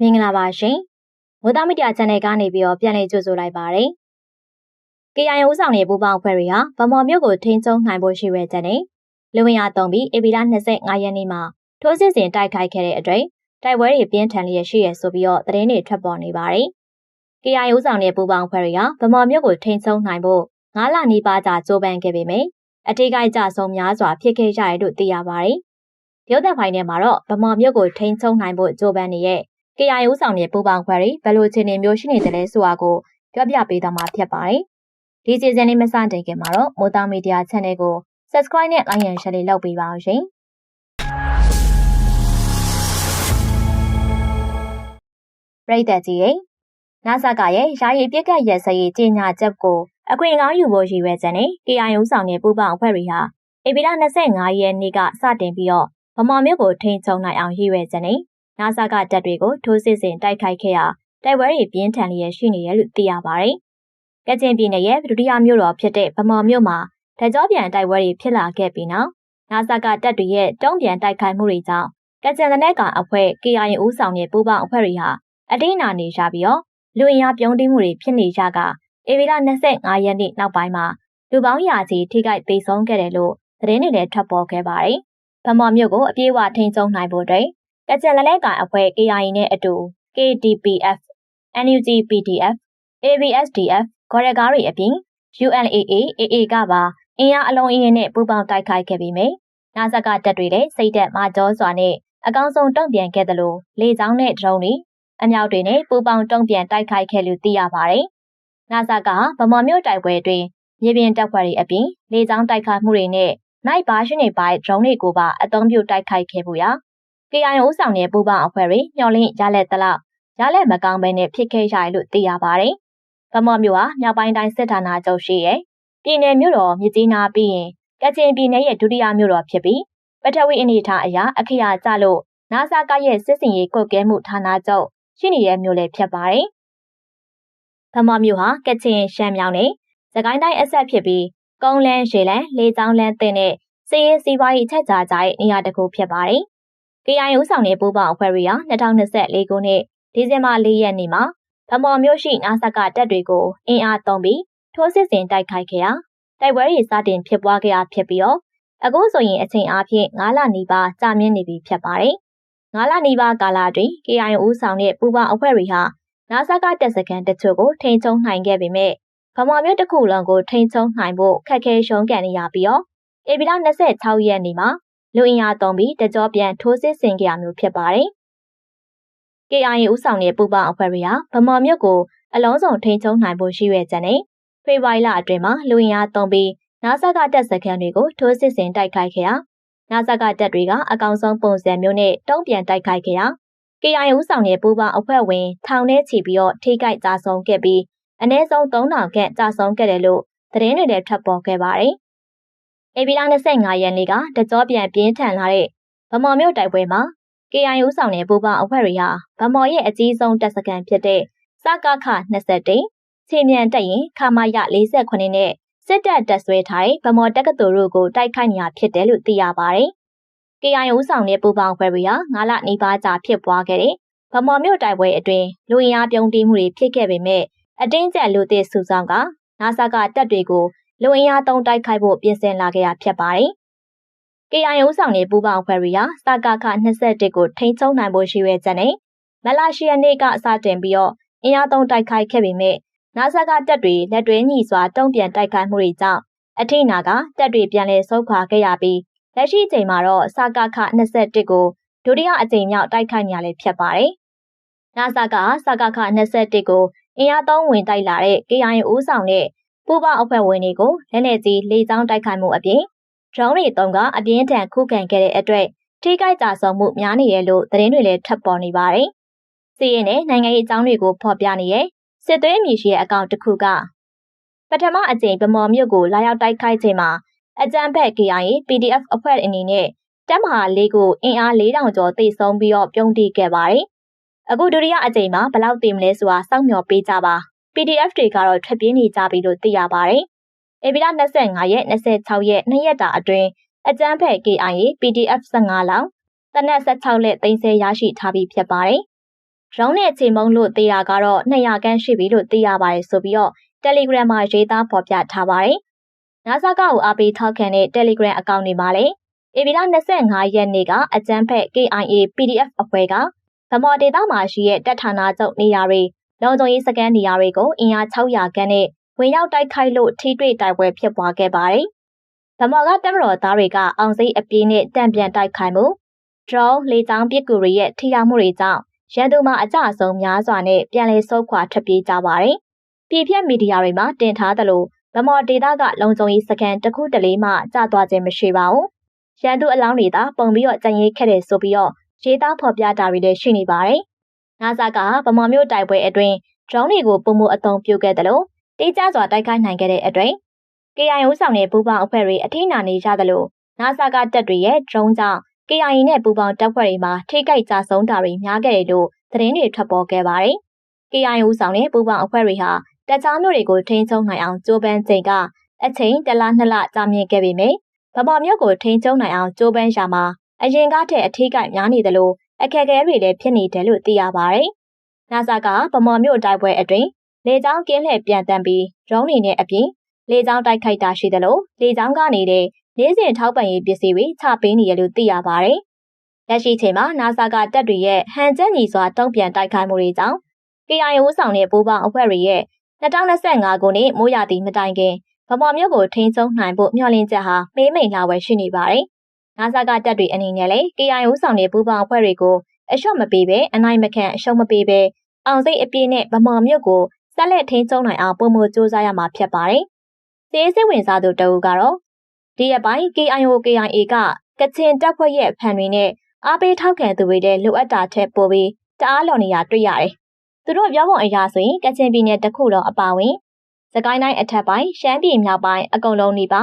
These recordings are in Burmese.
မင်္ဂလာပါရှင်။မိုးသားမီဒီယာ channel ကနေပြီးတော့ပြန်လည်ကြိုဆိုလိုက်ပါရစေ။ KIA ဦးဆောင်တဲ့ပူပေါင်းအဖွဲ့တွေဟာဗမော်မြို့ကိုထိန်းချုပ်နိုင်ဖို့ရှိတဲ့တဲ့နဲ့လူဝင်အားသုံးပြီးဧပြီလ25ရက်နေ့မှာထိုးစစ်ဆင်တိုက်ခိုက်ခဲ့တဲ့အတွက်တိုက်ပွဲတွေပြင်းထန်လျက်ရှိရဆိုပြီးတော့သတင်းတွေထွက်ပေါ်နေပါတယ်။ KIA ဦးဆောင်တဲ့ပူပေါင်းအဖွဲ့တွေကဗမော်မြို့ကိုထိန်းချုပ်နိုင်ဖို့ငါးလနီးပါးကြာကြိုးပမ်းခဲ့ပေမယ့်အထိကိကြဆုံးများစွာဖြစ်ခဲ့ကြတယ်လို့သိရပါတယ်။ရုပ်သံဖိုင်ထဲမှာတော့ဗမော်မြို့ကိုထိန်းချုပ်နိုင်ဖို့ကြိုးပမ်းနေတဲ့ KIA ဦးဆောင်တဲ့ပူပေါင်းခွဲတွေဘယ်လိုအခြေအနေမျိုးရှိနေတယ်လဲဆိုတာကိုပြောပြပေးသွားမှာဖြစ်ပါတယ်။ဒီစီစဉ်လေးမစတင်ခင်မှာတော့မိုးသားမီဒီယာ channel ကို subscribe နဲ့ like and share လေးလုပ်ပေးပါအောင်ရှင်။ပရိသတ်ကြီးရေနာဆာကရဲ့ယာယီပြက်ကတ်ရက်စရေးကြီးညာချက်ကိုအခွင့်အကောင်းယူဖို့ရည်ရွယ်ချက်နဲ့ KIA ဦးဆောင်တဲ့ပူပေါင်းအဖွဲ့တွေဟာဧပြီလ25ရက်နေ့ကစတင်ပြီးတော့ဗမာမြို့ကိုထိန်းချုပ်နိုင်အောင်ရည်ရွယ်ချက်နဲ့ နာဆာကတပ်တွေကိုထိုးစစ်ဆင်တိုက်ခိုက်ခဲ့ရာတိုက်ပွဲတွေပြင်းထန်လျက်ရှိနေတယ်လို့သိရပါတယ်။ကချင်ပြည်နယ်ရဲ့ဒုတိယမြို့တော်ဖြစ်တဲ့ဗမော်မြို့မှာတကြောပြန်တိုက်ပွဲတွေဖြစ်လာခဲ့ပြီးနောက်နာဆာကတပ်တွေရဲ့တုံ့ပြန်တိုက်ခိုက်မှုတွေကြောင့်ကချင်တဲ့ကအဖွဲ့ KIA ဦးဆောင်တဲ့ပူးပေါင်းအဖွဲ့တွေဟာအတိအနာနေကြပြီးတော့လူအင်အားပြုံးတိမှုတွေဖြစ်နေကြကဧပြီလ25ရက်နေ့နောက်ပိုင်းမှာလူပေါင်းရာချီထိခိုက်ဒေဆုံးခဲ့တယ်လို့သတင်းတွေလည်းထွက်ပေါ်ခဲ့ပါတယ်။ဗမော်မြို့ကိုအပြေးအဝထိန်းချုပ်နိုင်ဖို့အတွက် ကကြံလက်လက်ကိုင်အဖွဲ့ KIA နဲ့အတူ KDPF, NUG PDF, ABSDF ခေါ်ရကားတွေအပြင် UNAA AA ကပါအင်အားအလုံးအင်းနဲ့ပူးပေါင်းတိုက်ခိုက်ခဲ့ပြီးမြနာဇကတက်တွေလည်းစိတ်သက်မာကြောစွာနဲ့အကောင်းဆုံးတုံ့ပြန်ခဲ့တယ်လို့လေကြောင်းနဲ့ဒရုန်းတွေအမြောက်တွေနဲ့ပူးပေါင်းတုံ့ပြန်တိုက်ခိုက်ခဲ့လို့သိရပါတယ်။နာဇကဗမာမြို့တိုက်ပွဲတွင်မြေပြင်တပ်ဖွဲ့တွေအပြင်လေကြောင်းတိုက်ခိုက်မှုတွေနဲ့နိုင်ဘာရှိနေပိုင်းဒရုန်းတွေကိုပါအသုံးပြုတိုက်ခိုက်ခဲ့ဖို့ရာ KIO ဆောင်တဲ့ပူပေါင်းအဖွဲ့တွေမျှော်လင့်ရလက်တလောက်ရလက်မကောင်းပဲနဲ့ဖြစ်ခဲ့ရတယ်လို့သိရပါတယ်။ဗမော်မြို့ဟာမြောက်ပိုင်းတိုင်းစစ်ဌာနချုပ်ရှိရဲ့ပြည်နယ်မြို့တော်မြကြီးနားပြီးရင်ကချင်ပြည်နယ်ရဲ့ဒုတိယမြို့တော်ဖြစ်ပြီးပထဝီအနေထားအရာအခရာကျလို့နာဆာကရဲ့စစ်စင်ရေးကုတ်ကဲမှုဌာနချုပ်ရှိနေတဲ့မြို့လည်းဖြစ်ပါတယ်။ဗမော်မြို့ဟာကချင်ရှမ်းမြောင်နဲ့စကိုင်းတိုင်းအဆက်ဖြစ်ပြီးကုန်းလန်းရေလန်းလေကြောင်းလန်းတင်တဲ့စီးရေးစီးပွားရေးချက်ကြကြတဲ့နေရာတစ်ခုဖြစ်ပါတယ်။ KIA ဦးဆောင်တဲ့ပူးပေါင်းအဖွဲ့တွေဟာ2024ခုနှစ်ဒီဇင်ဘာ၄ရက်နေ့မှာဗမော်မြို့ရှိနာဆကတပ်တွေကိုအင်အားသုံးပြီးထိုးစစ်ဆင်တိုက်ခိုက်ခဲ့ရာတိုက်ပွဲတွေစတင်ဖြစ်ပွားခဲ့တာဖြစ်ပြီးတော့အခုဆိုရင်အချိန်အားဖြင့်9လနီးပါးကြာမြင့်နေပြီဖြစ်ပါတယ်။9လနီးပါးကာလအတွင်း KIA ဦးဆောင်တဲ့ပူးပေါင်းအဖွဲ့တွေဟာနာဆကတပ်စခန်းတချို့ကိုထိန်းချုပ်နိုင်ခဲ့ပေမဲ့ဗမာမြို့တစ်ခုလုံးကိုထိန်းချုပ်နိုင်ဖို့ခက်ခဲရှုံးကန်နေရပြီးတော့ဧပြီလ26ရက်နေ့မှာ လူအင်အားသုံးပြီးတကြောပြန်ထိုးစစ်ဆင်ကြရမျိုးဖြစ်ပါတယ်။ KIA ဦးဆောင်တဲ့ပူပေါင်းအဖွဲ့တွေဟာဗမာမြို့ကိုအလုံးစုံထိန်းချုပ်နိုင်ဖို့ရှိရွယ်ချက်နဲ့ဖေဖော်ဝါရီလအတွင်းမှာလူအင်အားသုံးပြီးနာဆကတပ်စခန်းတွေကိုထိုးစစ်ဆင်တိုက်ခိုက်ခဲ့ရာနာဆကတပ်တွေကအကောင်ဆုံးပုံစံမျိုးနဲ့တုံ့ပြန်တိုက်ခိုက်ခဲ့ရာ KIA ဦးဆောင်တဲ့ပူပေါင်းအဖွဲ့ဝင်ထောင်ထဲချီပြီးတော့ထိခိုက်ကြဆုံးခဲ့ပြီးအနည်းဆုံး3000ခန့်ကြဆုံးခဲ့တယ်လို့သတင်းတွေလည်းထွက်ပေါ်ခဲ့ပါတယ်။ ဧပြီလ25ရက်နေ့ကတကြောပြန်ပြင်းထန်လာတဲ့ဗမော်မြို့တိုက်ပွဲမှာ KIA ဦးဆောင်တဲ့ပူပေါင်းအဖွဲ့တွေဟာဗမော်ရဲ့အကြီးဆုံးတပ်စခန်းဖြစ်တဲ့စကခ21ခြေမြန်တက်ရင်ခမာရ48နဲ့စစ်တပ်တပ်ဆွဲထားတဲ့ဗမော်တက္ကသိုလ်တို့ကိုတိုက်ခိုက်နေတာဖြစ်တယ်လို့သိရပါတယ်။ KIA ဦးဆောင်တဲ့ပူပေါင်းအဖွဲ့တွေဟာ9လနီးပါးကြာဖြစ်ပွားခဲ့တဲ့ဗမော်မြို့တိုက်ပွဲအတွင်းလူအင်အားပြုံးတီးမှုတွေဖြစ်ခဲ့ပေမဲ့အတင်းကျပ်လူသစ်စုဆောင်ကနာဆာကတပ်တွေကို လူအင်အားသုံးတိုက်ခိုက်ဖို့ပြင်ဆင်လာခဲ့တာဖြစ်ပါတယ်။ KIA ဦးဆောင်တဲ့ပူးပေါင်းအဖွဲ့တွေဟာစကခ21ကိုထိန်းချုပ်နိုင်ဖို့ရှိရဲ့ချက်နဲ့မလာရှိယနေ့ကစတင်ပြီးတော့အင်အားသုံးတိုက်ခိုက်ခဲ့ပေမဲ့နာဆာကတပ်တွေလက်တွဲညီစွာတုံ့ပြန်တိုက်ခိုက်မှုတွေကြောင့်အထိနာကတပ်တွေပြန်လည်ဆုတ်ခွာခဲ့ရပြီးလက်ရှိအချိန်မှာတော့စကခ21ကိုဒုတိယအကြိမ်မြောက်တိုက်ခိုက်နေရလေဖြစ်ပါတယ်။နာဆာကစကခ21ကိုအင်အားသုံးဝင်တိုက်လာတဲ့ KIA ဦးဆောင်တဲ့ ပူးပေါင်းအဖွဲ့ဝင်တွေကိုလက်နက်ကြီးလေကြောင်းတိုက်ခိုက်မှုအပြင်ဒရုန်းတွေတုံးကအပြင်းထန်ခုခံခဲ့တဲ့အတွက်ထိခိုက်ကြဆုံးမှုများနေရလို့သတင်းတွေလည်းထပ်ပေါ်နေပါတယ်။စီးရင်နဲ့နိုင်ငံရေးအကြောင်းတွေကိုဖော်ပြနေတဲ့စစ်သွေးအမည်ရှိတဲ့အကောင့်တစ်ခုကပထမအကြိမ်ဗမော်မြို့ကိုလာရောက်တိုက်ခိုက်ချိန်မှာအကြမ်းဖက် KIA PDF အဖွဲ့အနေနဲ့တပ်မဟာလေးကိုအင်အား4000ကျော်တိတ်ဆုံးပြီးတော့ပြုံးတိခဲ့ပါတယ်။အခုဒုတိယအကြိမ်မှာဘယ်လောက်တည်မလဲဆိုတာစောင့်မျှော်ပေးကြပါ။ PDF တွေကတော့ထွက်ပြေးနေကြပြီလို့သိရပါတယ်။ဧပြီလ25ရက်26ရက်2ရက်တာအတွင်းအကြမ်းဖက် KIA PDF 15လောင်းတနက်16လက်သိမ်းဆဲရရှိထားပြီးဖြစ်ပါတယ်ရုံးနဲ့ချိန်မုံလို့တေးတာကတော့200ခန်းရှိပြီလို့သိရပါတယ်ဆိုပြီးတော့ Telegram မှာရေးသားဖော်ပြထားပါတယ်။နာဆာကကိုအားပေးထောက်ခံတဲ့ Telegram အကောင့်တွေမှာလည်းဧပြီလ25ရက်နေ့ကအကြမ်းဖက် KIA PDF အဖွဲ့ကဗမော်ဒေတာမှာရှိတဲ့တပ်ဌာနချုပ်နေရာတွေ လုံခြုံရေးစကန်နေရာတွေကိုအင်အား600ခန်းနဲ့ဝင်ရောက်တိုက်ခိုက်လို့ထိတွေ့တိုက်ပွဲဖြစ်ပွားခဲ့ပါတယ်။ဗမော်ကတမတော်သားတွေကအောင်စိတ်အပြေးနဲ့တံပြန်တိုက်ခိုက်မှု drone လေကြောင်းပစ်ကူတွေရဲ့ထိရောက်မှုတွေကြောင့်ရန်သူမှာအကြအဆုံးများစွာနဲ့ပြန်လည်ဆုတ်ခွာထွက်ပြေးကြပါတယ်။ပြည်ဖြတ်မီဒီယာတွေမှာတင်ထားသလိုဗမော်ဒေတာကလုံခြုံရေးစကန်တစ်ခုတလေမှကျသွားခြင်းမရှိပါဘူး။ရန်သူအလောင်းတွေသာပုံပြီးတော့ကြံရိတ်ခဲ့တယ်ဆိုပြီးတော့ရေးသားဖော်ပြတာတွေလည်းရှိနေပါတယ်။ နာဆာကဗမာမျိုးတိုက်ပွဲအတွင်း drone တွေကိုပုံမှုအသုံးပြုခဲ့တယ်လို့တေးကြစွာတိုက်ခိုက်နိုင်ခဲ့တဲ့အတွင်း KIO ဆောင်တဲ့ပူပေါင်းအဖွဲ့တွေအထိနာနေကြသလိုနာဆာကတပ်တွေရဲ့ drone ကြောင့် KIA နဲ့ပူပေါင်းတပ်ဖွဲ့တွေမှာထိခိုက်ကြဆုံးတာတွေများခဲ့တယ်လို့သတင်းတွေထွက်ပေါ်ခဲ့ပါတယ်။ KIO ဆောင်တဲ့ပူပေါင်းအဖွဲ့တွေဟာတပ်ချောင်းမျိုးတွေကိုထိန်းချုပ်နိုင်အောင်ကြိုးပမ်းချိန်ကအချိန်တလားနှစ်လကြာမြင့်ခဲ့ပေမယ့်ဗမာမျိုးကိုထိန်းချုပ်နိုင်အောင်ကြိုးပမ်းရာမှာအရင်ကထက်အထိကများနေတယ်လို့ အခက်အခဲတွေလည်းဖြစ်နေတယ်လို့သိရပါတယ်။နာဆာကဗမာမျိုးတိုက်ပွဲအတွင်းလေကြောင်းကင်းလှည့်ပြန်တမ်းပြီးရုံးနေနဲ့အပြင်လေကြောင်းတိုက်ခိုက်တာရှိတယ်လို့လေကြောင်းကနေတဲ့နေ့စဉ်ထောက်ပံ့ရေးပစ္စည်းတွေချပေးနေရလို့သိရပါတယ်။လက်ရှိချိန်မှာနာဆာကတပ်တွေရဲ့ဟန်ချက်ညီစွာတုံ့ပြန်တိုက်ခိုက်မှုတွေကြောင့် KIO ဆောင်တဲ့ပူးပေါင်းအဖွဲ့တွေရဲ့2025ခုနှစ်မိုးရာသီမတိုင်ခင်ဗမာမျိုးကိုထိန်းချုပ်နိုင်ဖို့မျှော်လင့်ချက်ဟာမေးမိန်လာဝယ်ရှိနေပါတယ်။ နာဆာကတပ်တွေအနေနဲ့လည်း KIO ဆောင်တဲ့ပူးပေါင်းအဖွဲ့တွေကိုအလျှော့မပေးဘဲအနိုင်မခံအရှုံးမပေးဘဲအောင်စိတ်အပြည့်နဲ့ဗမာမျိုးကိုဆက်လက်ထိန်းချုပ်နိုင်အောင်ပုံမစူးစမ်းရမှာဖြစ်ပါတယ်။စီးစိဝင်စားသူတအူကတော့ဒီရက်ပိုင်း KIO KIA ကကချင်တပ်ဖွဲ့ရဲ့ဖန်တွေနဲ့အားပေးထောက်ခံသူတွေတဲ့လိုအပ်တာထက်ပိုပြီးတအားလော်နေရတွေ့ရတယ်။သူတို့ပြောပုံအရာဆိုရင်ကချင်ပြည်နယ်တစ်ခုလုံးအပါဝင်စကိုင်းတိုင်းအထက်ပိုင်းရှမ်းပြည်မြောက်ပိုင်းအကုန်လုံးနေပါ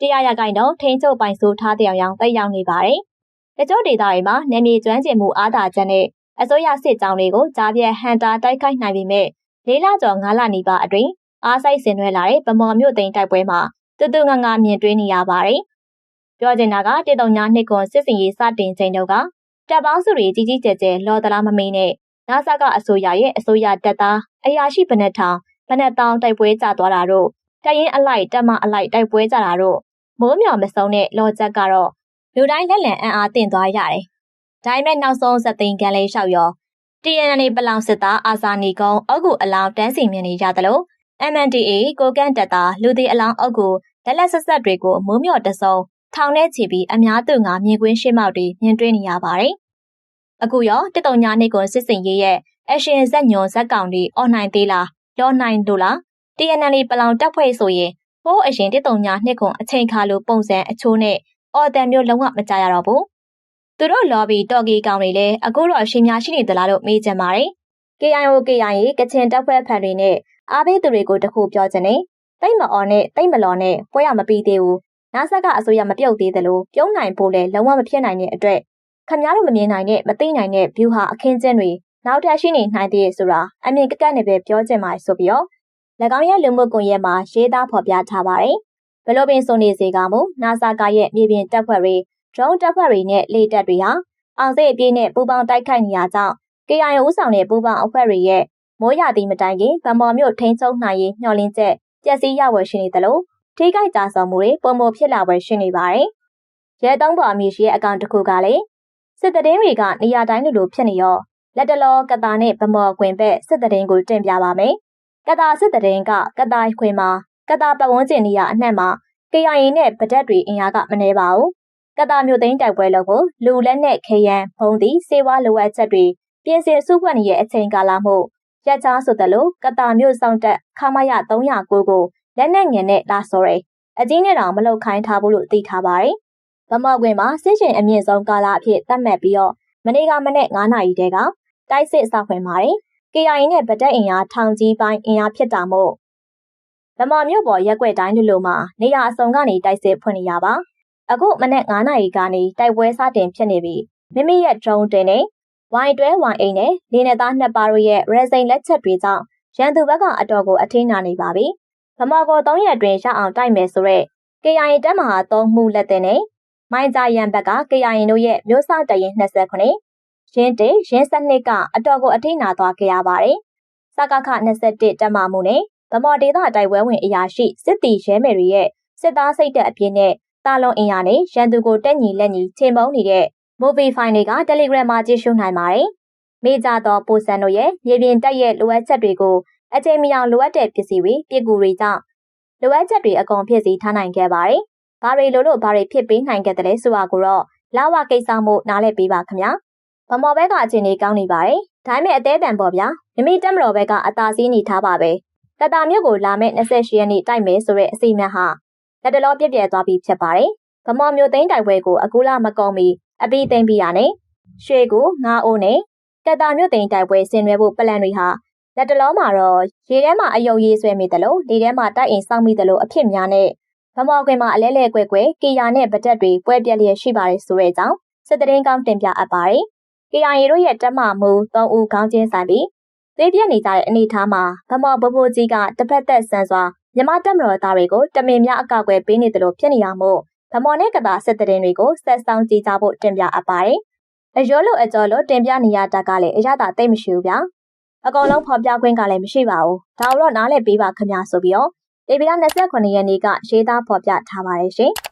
တရားရကိုင်တော့ထိန်းချုပ်ပိုင်ဆိုးထားတဲ့အောင်တက်ရောက်နေပါတယ်။တချို့ဒေသတွေမှာနယ်မြေကျွမ်းကျင်မှုအားသာချက်နဲ့အစိုးရစစ်ကြောင်းတွေကိုကြားပြတ်ဟန်တာတိုက်ခိုက်နိုင်ပေမဲ့လေးလကျော်၅လနီးပါအတွင်းအားစိုက်ဆင်နွှဲလာတဲ့ဗမော်မြို့သိမ်းတိုက်ပွဲမှာတူတူငငမြင်တွေ့နေရပါတယ်။ပြောချင်တာကတေတုံညာနှစ်ကွန်စစ်စင်ရေးစတင်ချိန်တုန်းကတပ်ပေါင်းစုတွေကြီးကြီးကျယ်ကျယ်လော်တလားမမေးနဲ့နာဆာကအစိုးရရဲ့အစိုးရတပ်သားအရာရှိဘဏ္ဍထောင်ဘဏ္ဍတောင်တိုက်ပွဲကြသွားတာတို့တရင်အလိုက်တက်မအလိုက်တိုက်ပွဲကြတာတို့ မိုးမြောင်မစုံတဲ့လော်ချက်ကတော့လူတိုင်းလက်လန်အံ့အားတင်သွားရတယ်။ဒါပေမဲ့နောက်ဆုံးဇက်သိန်းကန်လေးလျှောက်ရော TNN ပလောင်စစ်သားအာဇာနီကုံအုတ်ကူအလောင်းတန်းစီမြင်နေကြသလို MNDA ကိုကန့်တက်သားလူသည်အလောင်းအုတ်ကူလက်လက်ဆက်ဆက်တွေကိုမိုးမြော်တစုံထောင်ထဲချီပြီးအများသူငါမြင်ကွင်းရှင်းမောက်တွေမြင်တွေ့နေရပါတယ်။အခုရောတစ်တုံညာနှစ်ကိုစစ်စင်ရေးရဲ့အရှင်ဇက်ညွန်ဇက်ကောင်တွေအွန်နိုင်သေးလားလောနိုင်လို့လား TNL ပလောင်တက်ဖွဲ့ဆိုရင် ဟိုးအရင်တစ်တုံညာနှစ်ကွန်အချိန်ခါလိုပုံစံအချိုးနဲ့အော်တန်မျိုးလုံးဝမကြရတော့ဘူးသူတို့လော်ဘီတော်ကီကောင်တွေလည်းအခုတော့အရှင်များရှိနေသလားလို့မေးကြပါတယ် KIO KIA ကချင်တပ်ဖွဲ့ဖန်တွေနဲ့အားပေးသူတွေကိုတခုပြောချင်တယ်တိတ်မအော်နဲ့တိတ်မလော်နဲ့ပွဲရမပြီးသေးဘူးနားဆက်ကအစိုးရမပြုတ်သေးသလိုပြုံးနိုင်ဖို့လည်းလုံးဝမဖြစ်နိုင်တဲ့အတွက်ခမများတို့မမြင်နိုင်တဲ့မသိနိုင်တဲ့ view ဟာအခင်းကျင်းတွေနောက်ထပ်ရှိနေနိုင်သေးရဲ့ဆိုတာအမြင်ကကက်နဲ့ပဲပြောချင်ပါတယ်ဆိုပြီးတော့၎ င်းရဲ့လူမှုကွန်ရက်မှာရေးသားဖော်ပြထားပါတယ်ဘလို့ပင်ဆိုနေစေကမူနာဆာကရဲ့မြေပြင်တပ်ဖွဲ့တွေ drone တပ်ဖွဲ့တွေနဲ့လေတပ်တွေဟာအောင်စိတ်အပြည့်နဲ့ပူပေါင်းတိုက်ခိုက်နေရကြောင်း KIO ဦးဆောင်တဲ့ပူပေါင်းအဖွဲ့တွေရဲ့မိုးရသည့်မတိုင်ခင်ဗမော်မြို့ထိန်းချုပ်နိုင်ရေးညှော်လင်းချက်ပျက်စီးရဝယ်ရှိနေသလိုထိခိုက်ကြဆောင်မှုတွေပုံမဖြစ်လာဝယ်ရှိနေပါတယ်။ရဲသုံးပေါ်အမည်ရှိရဲ့အကောင့်တစ်ခုကလည်းစစ်တရင်တွေကနေရာတိုင်းလိုလိုဖြစ်နေရောလက်တလောကတာနဲ့ဗမော်ခွင်ဘက်စစ်တရင်ကိုတင်ပြပါမယ်။ ကတာစစ်တရင်ကကတာခွင်မှာကတာပတ်ဝန်းကျင်နေရာအနှံ့မှာ KIA နဲ့ဗဒက်တွေအင်အားကမနှဲပါဘူး။ကတာမြို့သိမ်းတိုက်ပွဲလုပ်ဖို့လူလက်နဲ့ခရံဖုံးသည့်စေဝါလိုအပ်ချက်တွေပြင်ဆင်စုဖွဲ့နေတဲ့အချိန်ကာလမှုရက်ချားဆိုသလိုကတာမြို့ဆောင်တက်ခမရ309ကိုလက်နဲ့ငင်နဲ့လာစော်ရယ်အကြီးနဲ့တောင်မလုတ်ခိုင်းထားဘူးလို့သိထားပါတယ်။ဗမောက်ကွင်းမှာစစ်ရှင်အမြင့်ဆုံးကာလအဖြစ်သတ်မှတ်ပြီးတော့မနေ့ကမနေ့9နာရီတဲကတိုက်စစ်စောက်ခွင်ပါတယ်။ KIA နဲ့ဗတက်အင်အားထောင်ကြီးပိုင်းအင်အားဖြစ်တာမို့ဗမာမြို့ပေါ်ရက်ွက်တိုင်းလူလိုမှာနေရအစုံကနေတိုက်စစ်ဖွင့်နေရပါ။အခုမနေ့9နာရီကနေတိုက်ပွဲစတင်ဖြစ်နေပြီးမိမိရဲ့ drone တင်နေဝိုင်တွဲဝိုင်အိမ်နဲ့နေနေသားနှစ်ပါးတို့ရဲ့ရဲစိန်လက်ချက်တွေကြောင့်ရန်သူဘက်ကအတော်ကိုအထင်းနာနေပါပြီ။ဗမာကို3ရက်တွင်ရအောင်တိုက်မယ်ဆိုတော့ KIA တပ်မဟာ3မှုလက်တင်နဲ့မိုင်းကြရန်ဘက်က KIA တို့ရဲ့မျိုးစောင့်တရင်29 ရင်းတေရင်းစနစ်ကအတော်ကိုအထိနာသွားခဲ့ရပါတယ်။စကခ21တက်မှမှုနဲ့ဗမော်ဒေသတိုက်ပွဲဝင်အရာရှိစစ်တီရဲမယ်တွေရဲ့စစ်သားစိတ်တက်အပြင်းနဲ့တာလွန်အင်အားနဲ့ရန်သူကိုတက်ညီလက်ညီချိန်ပုံးနေတဲ့ movie file တွေက Telegram မှာကြည့်ရှုနိုင်ပါတယ်။မိကြသောပိုစံတို့ရဲ့မြေပြင်တက်ရဲ့လိုအပ်ချက်တွေကိုအချိန်မီအောင်လိုအပ်တဲ့ပစ္စည်းတွေပြည်ကူတွေကြောင့်လိုအပ်ချက်တွေအကုန်ဖြစ်စီထားနိုင်ခဲ့ပါတယ်။ဘာတွေလိုလို့ဘာတွေဖြစ်ပေးနိုင်ခဲ့တယ်လဲဆိုတာကိုတော့လာဝကိစ္စမို့နားလည်ပေးပါခင်ဗျာ။ ဗမော်ဘက်ကအခြေအနေကောင်းနေပါတယ်။ဒါပေမဲ့အသေးတန်ပေါ့ဗျာ။မိမိတက်မတော်ဘက်ကအသာစီးနေထားပါပဲ။တတမြို့ကိုလာမဲ့28ရက်နေ့တိုက်မယ်ဆိုတဲ့အစီအမံဟာလက်တလောပြည့်ပြည့်သွားပြီးဖြစ်ပါတယ်။ဗမော်မြို့သိန်းတိုက်ပွဲကိုအခုလမကုန်မီအပြီးသိမ့်ပြီးရနဲ့ရွှေကိုငါးအိုးနဲ့ကတာမြို့သိန်းတိုက်ပွဲဆင်နွှဲဖို့ပလန်တွေဟာလက်တလောမှာတော့ရေထဲမှာအယုံရေးဆွဲမိတယ်လို့လေထဲမှာတိုက်အိမ်စောင့်မိတယ်လို့အဖြစ်များနဲ့ဗမော်ခွင်မှာအလဲလဲကွဲကွဲကီယာနဲ့ဗတက်တွေပွဲပြက်လျက်ရှိပါတယ်ဆိုတဲ့အကြောင်းစစ်တရင်ကောင်းတင်ပြအပ်ပါတယ်။ ကီယာရီတို့ရဲ့တက်မှမူ၃ဦးခေါင်းချင်းဆိုင်ပြီးသေးပြက်နေကြတဲ့အနေအထားမှာဗမော်ဘဘိုးကြီးကတစ်ဖက်သက်ဆန်စွာမြမတက်မတော်သားတွေကိုတမင်များအကောက်ွယ်ပေးနေတယ်လို့ဖြစ်နေရမို့ဗမော်နဲ့ကတာစစ်တရင်တွေကိုဆက်ဆောင်ကြည့်ကြဖို့တင်ပြအပ်ပါတယ်။အရောလို့အကျော်လို့တင်ပြနေရတာကလည်းအရသာတိတ်မရှိဘူးဗျာ။အကောင်လုံးဖော်ပြခွင့်ကလည်းမရှိပါဘူးဒါတော့နားလည်ပေးပါခင်ဗျာဆိုပြီးတော့ဧပြီလ29ရက်နေ့ကရေးသားဖော်ပြထားပါတယ်ရှင်။